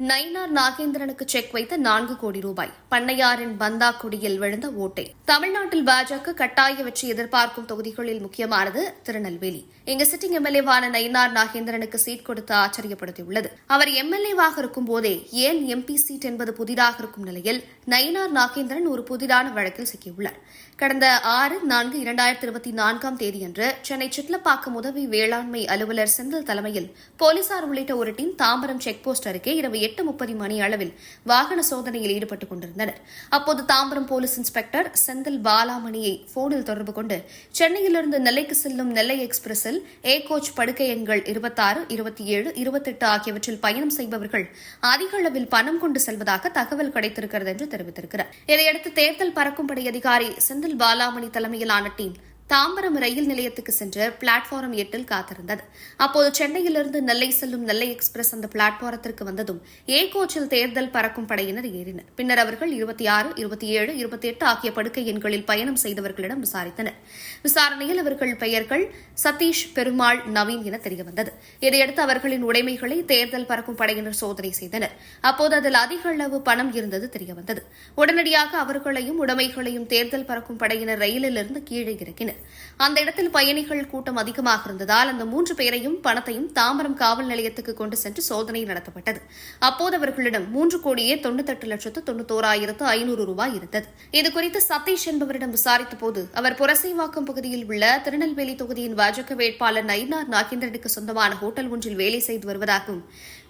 Nainar நாகேந்திரனுக்கு check வைத்த நான்கு கோடி ரூபாய். பண்ணையாரின் பந்தாக்குடியில் விழுந்த ஓட்டை. தமிழ்நாட்டில் பாஜக கட்டாய வெற்றி எதிர்பார்க்கும் தொகுதிகளில் முக்கியமானது திருநெல்வேலி. இங்கு சிட்டிங் எம்எல்ஏவான நயினார் நாகேந்திரனுக்கு சீட் கொடுத்து ஆச்சரியப்படுத்தியுள்ளது. அவர் எம்எல்ஏவாக இருக்கும் போதே ஏன் எம்பி சீட் என்பது புதிதாக இருக்கும் நிலையில் நயினார் நாகேந்திரன் ஒரு புதிதான வழக்கில் சிக்கியுள்ளார். கடந்த ஆறு நான்கு இரண்டாயிரத்தி இருபத்தி நான்காம் தேதியன்று சென்னை சிட்லப்பாக்கம் உதவி வேளாண்மை அலுவலர் செந்தில் தலைமையில் போலீசார் உள்ளிட்ட ஒரு டீம் தாம்பரம் செக் போஸ்ட் அருகே இரவு எட்டு முப்பது மணி அளவில் வாகன சோதனையில் ஈடுபட்டுக் கொண்டிருந்தனர். அப்போது தாம்பரம் போலீஸ் இன்ஸ்பெக்டர் செந்தில் பாலாமணியை போனில் தொடர்பு கொண்டு சென்னையிலிருந்து நெல்லைக்கு செல்லும் நெல்லை எக்ஸ்பிரஸில் ஏ கோச் படுக்கை எண்கள் இருபத்தாறு இருபத்தி ஏழு இருபத்தெட்டு ஆகியவற்றில் பயணம் செய்பவர்கள் அதிக அளவில் பணம் கொண்டு செல்வதாக தகவல் கிடைத்திருக்கிறது என்று தெரிவித்திருக்கிறார். இதையடுத்து தேர்தல் பறக்கும் படை அதிகாரி செந்தில் பாலாமணி தலைமையிலான டீம் தாம்பரம் ரயில் நிலையத்துக்கு சென்று பிளாட்பாரம் எட்டில் காத்திருந்தது. அப்போது சென்னையிலிருந்து நெல்லை செல்லும் நெல்லை எக்ஸ்பிரஸ் அந்த பிளாட்பாரத்திற்கு வந்ததும் ஏ கோச்சில் தேர்தல் பறக்கும் படையினர் ஏறினர். பின்னர் அவர்கள் இருபத்தி ஆறு இருபத்தி ஏழு இருபத்தி எட்டு ஆகிய படுக்கை எண்களில் பயணம் செய்தவர்களிடம் விசாரித்தனர். விசாரணையில் அவர்கள் பெயர்கள் சதீஷ் பெருமாள் நவீன் என தெரியவந்தது. இதையடுத்து அவர்களின் உடைமைகளை தேர்தல் பறக்கும் படையினர் சோதனை செய்தனர். அப்போது அதில் அதிக அளவு பணம் இருந்தது தெரியவந்தது. உடனடியாக அவர்களையும் உடைமைகளையும் தேர்தல் பறக்கும் படையினர் ரயிலிலிருந்து கீழே இறக்கினர். அந்த இடத்தில் பயணிகள் கூட்டம் அதிகமாக இருந்ததால் அந்த மூன்று பேரையும் பணத்தையும் தாம்பரம் காவல் நிலையத்துக்கு கொண்டு சென்று சோதனை நடத்தப்பட்டது. அப்போது அவர்களிடம் மூன்று கோடியே தொண்ணூத்தெட்டு லட்சத்து தொண்ணூத்தோராயிரத்து ஐநூறு ரூபாய் இருந்தது. இதுகுறித்து சதீஷ் என்பவரிடம் விசாரித்த போது அவர் புரசைவாக்கம் பகுதியில் உள்ள திருநெல்வேலி தொகுதியின் பாஜக வேட்பாளர் நயினார் நாகேந்திரனுக்கு சொந்தமான ஹோட்டல் ஒன்றில் வேலை செய்து வருவதாகவும்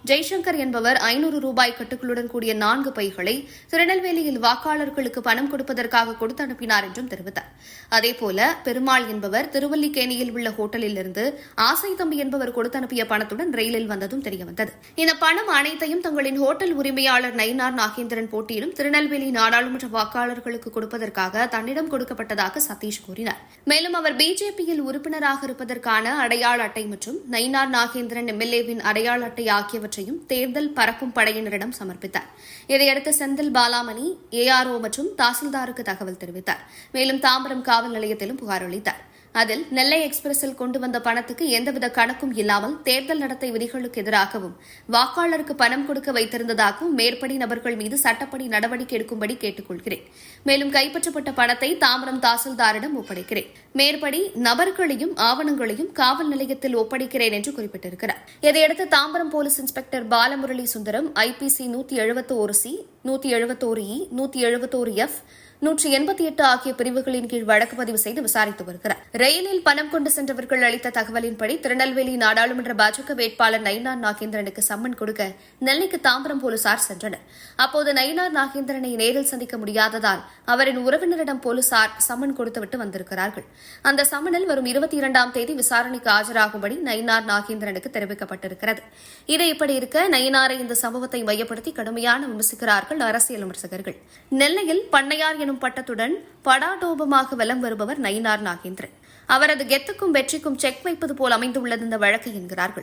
ஜெய்சங்கர் என்பவர் ஐநூறு ரூபாய் கட்டுகளுடன் கூடிய நான்கு பைகளை திருநெல்வேலியில் வாக்காளர்களுக்கு பணம் கொடுப்பதற்காக கொடுத்து அனுப்பினார் என்றும் தெரிவித்தார். அதேபோல பெருமாள் என்பவர் திருவல்லிக்கேணியில் உள்ள ஹோட்டலிலிருந்து ஆசை தம்பி என்பவர் கொடுத்து அனுப்பிய பணத்துடன் ரயிலில் வந்ததும் தெரியவந்தது. இந்த பணம் அனைத்தையும் தங்களின் ஹோட்டல் உரிமையாளர் நயினார் நாகேந்திரன் போட்டியிலும் திருநெல்வேலி நாடாளுமன்ற வாக்காளர்களுக்கு கொடுப்பதற்காக தன்னிடம் கொடுக்கப்பட்டதாக சதீஷ் கூறினார். மேலும் அவர் பிஜேபியில் உறுப்பினராக இருப்பதற்கான அடையாள அட்டை மற்றும் நயினார் நாகேந்திரன் எம்எல்ஏவின் அடையாள அட்டை ஆகியவற்றையும் தேர்தல் பறக்கும் படையினரிடம் சமர்ப்பித்தார். இதையடுத்து செந்தில் பாலாமணி ஏஆர்ஓ மற்றும் தாசில்தாருக்கு தகவல் தெரிவித்தார். மேலும் தாம்பரம் காவல் நிலையத்திலும் புகார் அளித்தார். அதில் நெல்லை எக்ஸ்பிரஸில் கொண்டு வந்த பணத்துக்கு எந்தவித கணக்கும் இல்லாமல் தேர்தல் நடத்தை விதிகளுக்கு எதிராகவும் வாக்காளருக்கு பணம் கொடுக்க வைத்திருந்ததாகவும் மேற்படி நபர்கள் மீது சட்டப்படி நடவடிக்கை எடுக்கும்படி கேட்டுக்கொள்கிறேன். மேலும் கைப்பற்றப்பட்ட பணத்தை தாம்பரம் தாசில்தாரிடம் ஒப்படைக்கிறேன். மேற்படி நபர்களையும் ஆவணங்களையும் காவல் நிலையத்தில் ஒப்படைக்கிறேன் என்று குறிப்பிட்டிருக்கிறார். இதையடுத்து Tambaram police inspector Balamurali Sundaram IPC நூத்தி எழுபத்தோரு சி நூத்தி எழுபத்தோரு இ நூத்தி எழுபத்தோரு எஃப் நூற்றி எண்பத்தி எட்டு ஆகிய பிரிவுகளின் கீழ் வழக்கு பதிவு செய்து விசாரித்து வருகிறார். ரயிலில் பணம் கொண்டு சென்றவர்கள் அளித்த தகவலின்படி திருநெல்வேலி நாடாளுமன்ற பாஜக வேட்பாளர் நயினார் நாகேந்திரனுக்கு சம்மன் கொடுக்க நெல்லைக்கு தாம்பரம் போலீசார் சென்றனர். அப்போது நயினார் நாகேந்திரனை நேரில் சந்திக்க முடியாததால் அவரின் உறவினரிடம் போலீசார் சம்மன் கொடுத்துவிட்டு வந்திருக்கிறார்கள். அந்த சம்மனில் வரும் இருபத்தி இரண்டாம் தேதி விசாரணைக்கு ஆஜராகும்படி நயினார் நாகேந்திரனுக்கு தெரிவிக்கப்பட்டிருக்கிறது. இது இப்படி இருக்க நயினாரை இந்த சம்பவத்தை மையப்படுத்தி கடுமையான விமர்சிக்கிறார்கள் அரசியல் விமர்சகர்கள். நெல்லையில் பண்ணையார் எனும் பட்டத்துடன் படாடோபமாக வலம் வருபவர் நயினார் நாகேந்திரன். அவரது கெத்துக்கும் வெற்றிக்கும் செக் வைப்பது போல் அமைந்துள்ளது இந்த வழக்கு என்கிறார்கள்.